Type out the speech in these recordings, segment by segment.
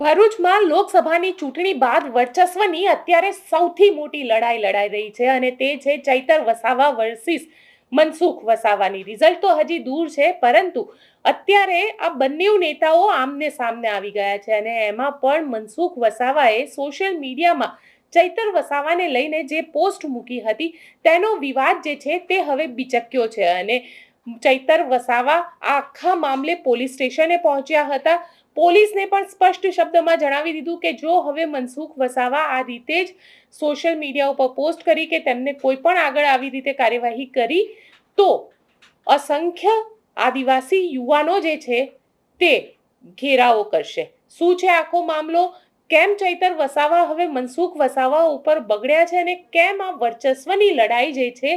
લોકસભાની ચૂંટણી બાદ વર્ચસ્વની અત્યારે સૌથી મોટી લડાઈ લડાઈ રહી છે અને તે છે ચૈતર વસાવા વર્સિસ મનસુખ વસાવાની. રિઝલ્ટ તો હજી દૂર છે, પરંતુ અત્યારે આ બંને નેતાઓ આમને સામને આવી ગયા છે અને એમાં પણ મનસુખ વસાવાએ સોશિયલ મીડિયામાં ચૈતર વસાવાને લઈને જે પોસ્ટ મૂકી હતી, તેનો વિવાદ જે છે તે હવે બિચક્યો છે અને ચૈતર વસાવા આખા મામલે પોલીસ સ્ટેશને પહોંચ્યા હતા. પોલીસને પણ સ્પષ્ટ શબ્દમાં જણાવી દીધું કે જો હવે મનસુખ વસાવા આ રીતે જ સોશિયલ મીડિયા ઉપર પોસ્ટ કરી કે તેમને કોઈ પણ આગળ આવી રીતે કાર્યવાહી કરી, તો અસંખ્ય આદિવાસી યુવાનો જે છે તે ઘેરાવો કરશે. શું છે આખો મામલો? કેમ ચૈતર વસાવા હવે મનસુખ વસાવા ઉપર બગડ્યા છે અને કેમ આ વર્ચસ્વની લડાઈ જે છે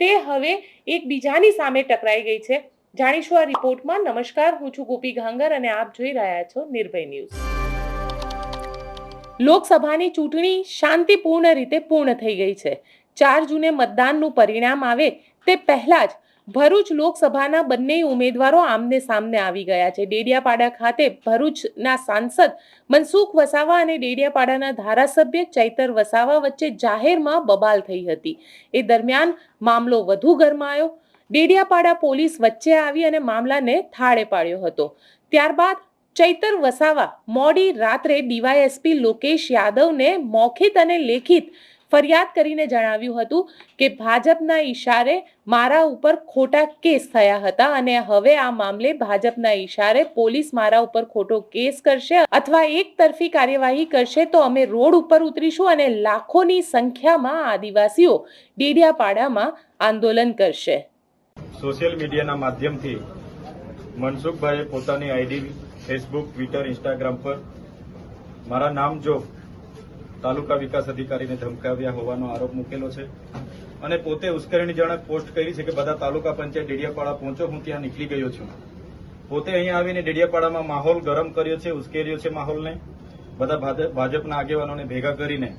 તે હવે એકબીજાની સામે ટકરાઈ ગઈ છે. જાણીશું આ રિપોર્ટમાં. નમસ્કાર, હું છું ગોપી ઘાંગર અને આપ જોઈ રહ્યા છો નિર્ભય ન્યૂઝ. લોકસભાની ચૂંટણી શાંતિપૂર્ણ રીતે પૂર્ણ થઈ ગઈ છે. ચાર જૂને મતદાનનું પરિણામ આવે તે પહેલા જ ભરૂચ લોકસભાના બંને ઉમેદવારો આમને સામને આવી ગયા છે. ડેડિયાપાડા ખાતે ભરૂચના સાંસદ મનસુખ વસાવા અને ડેડિયાપાડાના ધારાસભ્ય ચૈતર વસાવા વચ્ચે જાહેરમાં બબાલ થઈ હતી. એ દરમિયાન મામલો વધુ ગરમાયો. ડેડિયાપાડા પોલીસ વચ્ચે આવી અને મામલાને થાળે પાડ્યો હતો. ત્યારબાદ ચૈતર વસાવા મોડી રાત્રે ડીવાયએસપી લોકેશ યાદવને મૌખિત અને લેખિત ફરિયાદ કરીને જણાવ્યું હતું કે ભાજપના ઈશારે મારા ઉપર ખોટા કેસ થયા હતા અને હવે આ મામલે ભાજપના ઈશારે પોલીસ મારા ઉપર ખોટો કેસ કરશે અથવા એક તરફી કાર્યવાહી કરશે તો અમે રોડ ઉપર ઉતરીશું અને લાખોની સંખ્યામાં આદિવાસીઓ ડેડિયાપાડામાં આંદોલન કરશે. સોશિયલ મીડિયાના માધ્યમથી મનસુખભાઈએ પોતાની આઈડી ફેસબુક, ટ્વિટર, ઇન્સ્ટાગ્રામ પર મારા નામ જો તાલુકા વિકાસ અધિકારીને ધમકાવ્યા હોવાનો આરોપ મૂકેલો છે. અને પોતે ઉશ્કેરણીજનક પોસ્ટ કરી છે કે બધા તાલુકા પંચાયત ડેડિયાપાડા પહોંચો, હું ત્યાં નીકળી ગયો છું. પોતે અહીંયા આવીને ડેડિયાપાડામાં માહોલ ગરમ કર્યો છે, ઉશ્કેર્યો છે માહોલને. બધા ભાજપ- ભાજપના આગેવાનોને ભેગા કરીને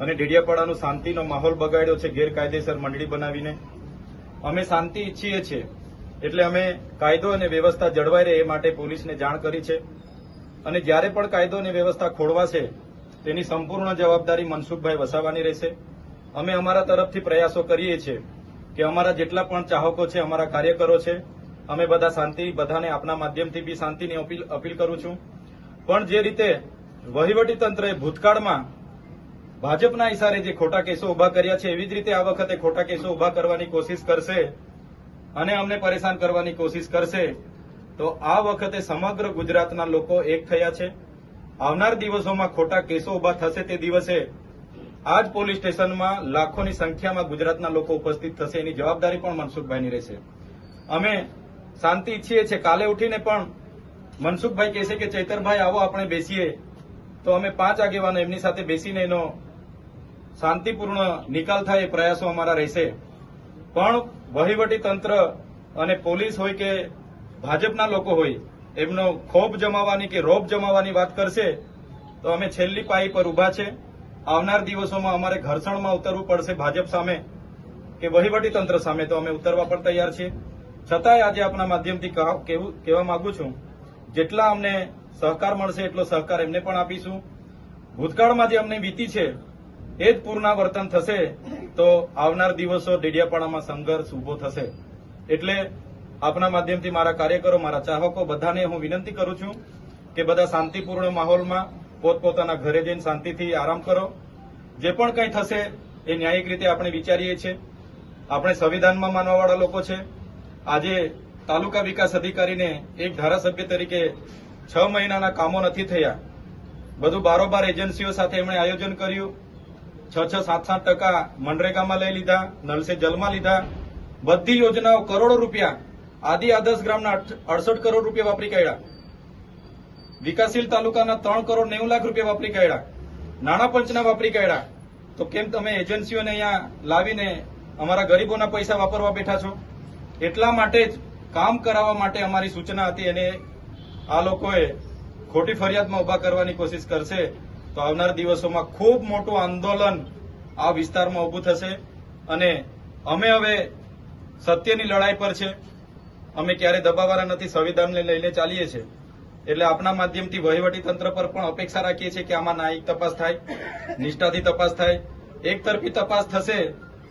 અને ડેડિયાપાડાનો શાંતિનો માહોલ બગાડ્યો છે, ગેરકાયદેસર મંડળી બનાવીને. અમે શાંતિ ઈચ્છીએ છીએ, એટલે અમે કાયદો અને વ્યવસ્થા જળવાઈ રહે એ માટે પોલીસને જાણ કરી છે. અને જ્યારે પણ કાયદો અને વ્યવસ્થા ખોળવાશે તેની સંપૂર્ણ જવાબદારી મનસુખભાઈ વસાવાની રહેશે. અમે અમારા તરફથી પ્રયાસો કરીએ છીએ કે અમારા જેટલા પણ ચાહકો છે, અમારા કાર્યકરો છે, અમે બધા શાંતિ, બધાને આપના માધ્યમથી બી શાંતિની અપીલ અપીલ કરું છું. પણ જે રીતે વહીવટી તંત્રએ ભૂતકાળમાં ભાજપના ઇશારે જે ખોટા કેસો ઊભા કર્યા છે, એવી જ રીતે આ વખતે ખોટા કેસો ઊભા કરવાની કોશિશ કરશે અને અમને પરેશાન કરવાની કોશિશ કરશે, તો આ વખતે સમગ્ર ગુજરાતના લોકો એક થયા છે. આવનાર દિવસોમાં ખોટા કેસો ઊભા થશે તે દિવસે આ જ પોલીસ સ્ટેશનમાં લાખોની સંખ્યામાં ગુજરાતના લોકો ઉપસ્થિત થશે. એની જવાબદારી પણ મનસુખભાઈની રહેશે. અમે શાંતિ ઈચ્છીએ છીએ. કાલે ઉઠીને પણ મનસુખભાઈ કહેશે કે, ચૈતરભાઈ, આવો આપણે બેસીએ. તો અમે પાંચ આગેવાનો એમની સાથે બેસીને એનો શાંતિપૂર્ણ નિકાલ થાય એ પ્રયાસો અમારા રહેશે. પણ વહીવટી તંત્ર અને પોલીસ હોય કે ભાજપના લોકો હોય એમનો ખોપ જમાવાની કે રોપ જમાવવાની વાત કરશે, તો અમે છેલ્લી પાઈ પર ઊભા છે. આવનાર દિવસોમાં અમારે ઘર્ષણમાં ઉતરવું પડશે ભાજપ સામે કે વહીવટી તંત્ર સામે, તો અમે ઉતરવા પણ તૈયાર છીએ. છતાંય આજે આપના માધ્યમથી કહેવા માંગુ છું, જેટલા અમને સહકાર મળશે એટલો સહકાર એમને પણ આપીશું. ભૂતકાળમાં જે અમને વીતી છે, એ જ પુનરાવર્તન થશે, તો આવનાર દિવસો ડેડિયાપાડામાં સંઘર્ષ ઊભો થશે. એટલે આપના માધ્યમથી મારા કાર્યકરો, મારા ચાહકો બધાને હું વિનંતી કરું છું કે બધા શાંતિપૂર્ણ માહોલમાં પોતપોતાના ઘરે જઈને શાંતિથી આરામ કરો. જે પણ કંઈ થશે એ ન્યાયિક રીતે આપણે વિચારીએ છીએ. આપણે સંવિધાનમાં માનવાવાળા લોકો છે. આજે તાલુકા વિકાસ અધિકારીને એક ધારાસભ્ય તરીકે છ મહિનાના કામો નથી થયા. બધું બારોબાર એજન્સીઓ સાથે એમણે આયોજન કર્યું. છ છ, સાત સાત ટકા મનરેગામાં લઈ લીધા, નલસે જલમાં લીધા. બધી યોજનાઓ કરોડો રૂપિયા આદિ આદર્શ ગ્રામના અડસઠ કરોડ રૂપિયા વાપરી કાઢ્યા. વિકાસશીલ તાલુકાના ત્રણ કરોડ નેવું લાખ રૂપિયા વાપરી કાઢ્યા. નાણાં પંચના વાપરી કાઢ્યા. તો કેમ તમે એજન્સીઓને અહીંયા લાવીને અમારા ગરીબોના પૈસા વાપરવા બેઠા છો? એટલા માટે જ કામ કરાવવા માટે અમારી સૂચના હતી અને આ લોકોએ ખોટી ફરિયાદમાં ઊભા કરવાની કોશિશ કરશે તો આવનાર દિવસોમાં ખૂબ મોટું આંદોલન આ વિસ્તારમાં ઉભું થશે અને અમે હવે સત્યની લડાઈ પર છે. અમે ક્યારે દબાવવાના નથી, સંવિધાનને લઈને ચાલીએ છીએ. એટલે આપના માધ્યમથી વહીવટી તંત્ર પર પણ અપેક્ષા રાખીએ છીએ કે આમાં ન્યાયિક તપાસ થાય, નિષ્ઠાથી તપાસ થાય. એક તરફી તપાસ થશે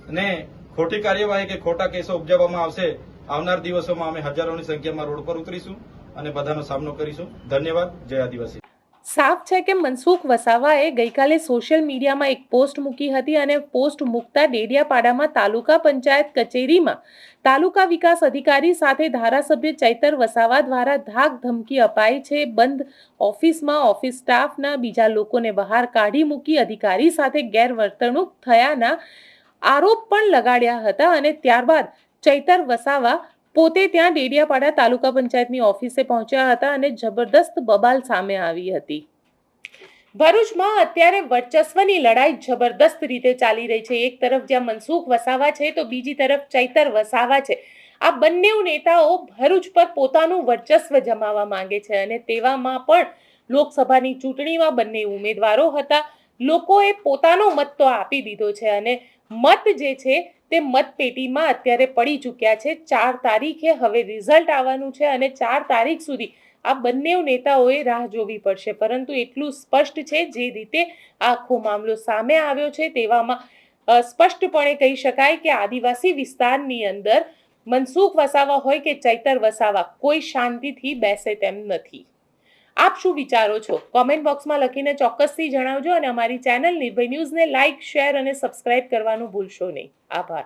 ને ખોટી કાર્યવાહી કે ખોટા કેસો ઉપજાવવામાં આવશે, આવનાર દિવસોમાં અમે હજારોની સંખ્યામાં રોડ પર ઉતરીશું અને બધાનો સામનો કરીશું. ધન્યવાદ. જય આદિવાસી. સાફ છે કે મનસુખ વસાવાએ ગઈકાલે સોશિયલ મીડિયામાં એક પોસ્ટ મૂકી હતી અને પોસ્ટ મૂકતા ડેડિયાપાડામાં તાલુકા પંચાયત કચેરીમાં તાલુકા વિકાસ અધિકારી સાથે ધારાસભ્ય ચૈતર વસાવા દ્વારા ધાક ધમકી અપાઈ છે. બંધ ઓફિસમાં ઓફિસ સ્ટાફના બીજા લોકોને બહાર કાઢી મૂકી અધિકારી સાથે ગેરવર્તણૂક થયાના આરોપ પણ લગાડ્યા હતા અને ત્યારબાદ ચૈતર વસાવા પોતે ત્યાં ડેડિયાપાડા તાલુકા પંચાયતની ઓફિસે પહોંચ્યા હતા અને જબરદસ્ત બબાલ સામે આવી હતી. ભરૂચમાં અત્યારે વર્ચસ્વની લડાઈ જબરદસ્ત રીતે ચાલી રહી છે. એક તરફ જ્યાં મનસુખ વસાવા છે, તો બીજી તરફ ચૈતર વસાવા છે. આ બંને નેતાઓ ભરૂચ પર પોતાનું વર્ચસ્વ જમાવવા માંગે છે અને તેવામાં પણ લોકસભાની ચૂંટણીમાં બંને ઉમેદવારો હતા. લોકોએ પોતાનો મત તો આપી દીધો છે અને મત જે છે તે મતપેટીમાં અત્યારે પડી ચૂક્યા છે. ચાર તારીખે હવે રિઝલ્ટ આવવાનું છે અને ચાર તારીખ સુધી આ બંને નેતાઓએ રાહ જોવી પડશે. પરંતુ એટલું સ્પષ્ટ છે જે રીતે આખો મામલો સામે આવ્યો છે તેવામાં સ્પષ્ટપણે કહી શકાય કે આદિવાસી વિસ્તારની અંદર મનસુખ વસાવા હોય કે ચૈતર વસાવા, કોઈ શાંતિથી બેસે તેમ નથી. આપ શું વિચારો છો? કોમેન્ટ બોક્સમાં લખીને ચોક્કસથી જણાવજો અને અમારી ચેનલ નિર્ભય ન્યૂઝને લાઇક શેર અને સબસ્ક્રાઇબ કરવાનું ભૂલશો નહીં. આભાર.